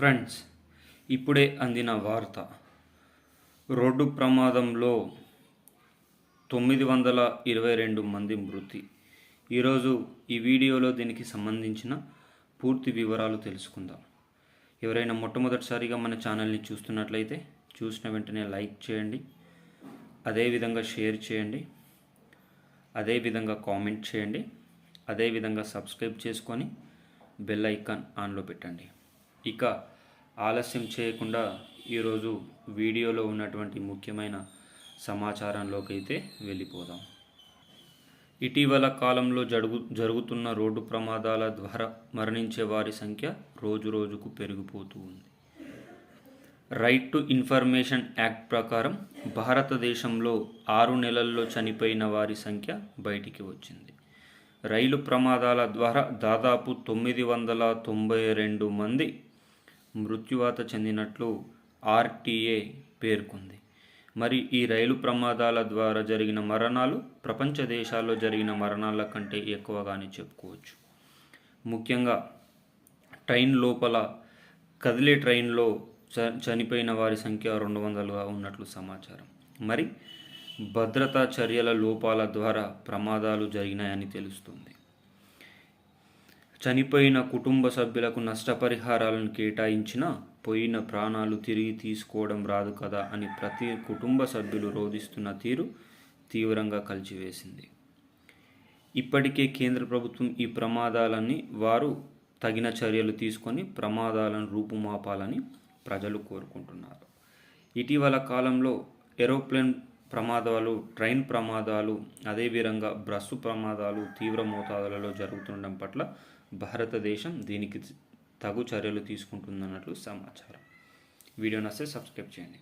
Friends ఇప్పుడే అందిన వార్త. రోడ్డు ప్రమాదంలో తొమ్మిది వందల ఇరవై రెండు మంది మృతి. ఈరోజు ఈ వీడియోలో దీనికి సంబంధించిన పూర్తి వివరాలు తెలుసుకుందాం. ఎవరైనా మొట్టమొదటిసారిగా మన ఛానల్ని చూస్తున్నట్లయితే చూసిన వెంటనే లైక్ చేయండి అదేవిధంగా షేర్ చేయండి అదేవిధంగా కామెంట్ చేయండి అదేవిధంగా సబ్స్క్రైబ్ చేసుకొని బెల్ ఐకాన్ ఆన్లో పెట్టండి. ఇక ఆలస్యం చేయకుండా ఈరోజు వీడియోలో ఉన్నటువంటి ముఖ్యమైన సమాచారంలోకి అయితే వెళ్ళిపోదాం. ఇటీవల కాలంలో జరుగు జరుగుతున్న రోడ్డు ప్రమాదాల ద్వారా మరణించే వారి సంఖ్య రోజు రోజుకు పెరిగిపోతూ ఉంది. రైట్ టు ఇన్ఫర్మేషన్ యాక్ట్ ప్రకారం భారతదేశంలో ఆరు నెలల్లో చనిపోయిన వారి సంఖ్య బయటికి వచ్చింది. రైలు ప్రమాదాల ద్వారా దాదాపు తొమ్మిది వందల తొంభై రెండు మంది మృత్యువాత చెందినట్లు ఆర్టీఏ పేర్కొంది. మరి ఈ రైలు ప్రమాదాల ద్వారా జరిగిన మరణాలు ప్రపంచ దేశాల్లో జరిగిన మరణాల కంటే ఎక్కువగానే చెప్పుకోవచ్చు. ముఖ్యంగా ట్రైన్ లోపల కదిలే ట్రైన్లో చ చనిపోయిన వారి సంఖ్య రెండు వందలుగా ఉన్నట్లు సమాచారం. మరి భద్రతా చర్యల లోపాల ద్వారా ప్రమాదాలు జరిగినాయని తెలుస్తుంది. చనిపోయిన కుటుంబ సభ్యులకు నష్టపరిహారాలను కేటాయించిన పోయిన ప్రాణాలు తిరిగి తీసుకోవడం రాదు కదా అని ప్రతి కుటుంబ సభ్యులు రోధిస్తున్న తీరు తీవ్రంగా కలిచివేసింది. ఇప్పటికే కేంద్ర ప్రభుత్వం ఈ ప్రమాదాలని వారు తగిన చర్యలు తీసుకొని ప్రమాదాలను రూపుమాపాలని ప్రజలు కోరుకుంటున్నారు. ఇటీవల కాలంలో ఏరోప్లేన్ ప్రమాదాలు ట్రైన్ ప్రమాదాలు అదేవిధంగా బస్సు ప్రమాదాలు తీవ్ర మోతాదులలో జరుగుతుండడం పట్ల భారతదేశం దీనికి తగు చర్యలు తీసుకుంటుందన్నట్లు సమాచారం. వీడియో నస్తే సబ్స్క్రైబ్ చేయండి.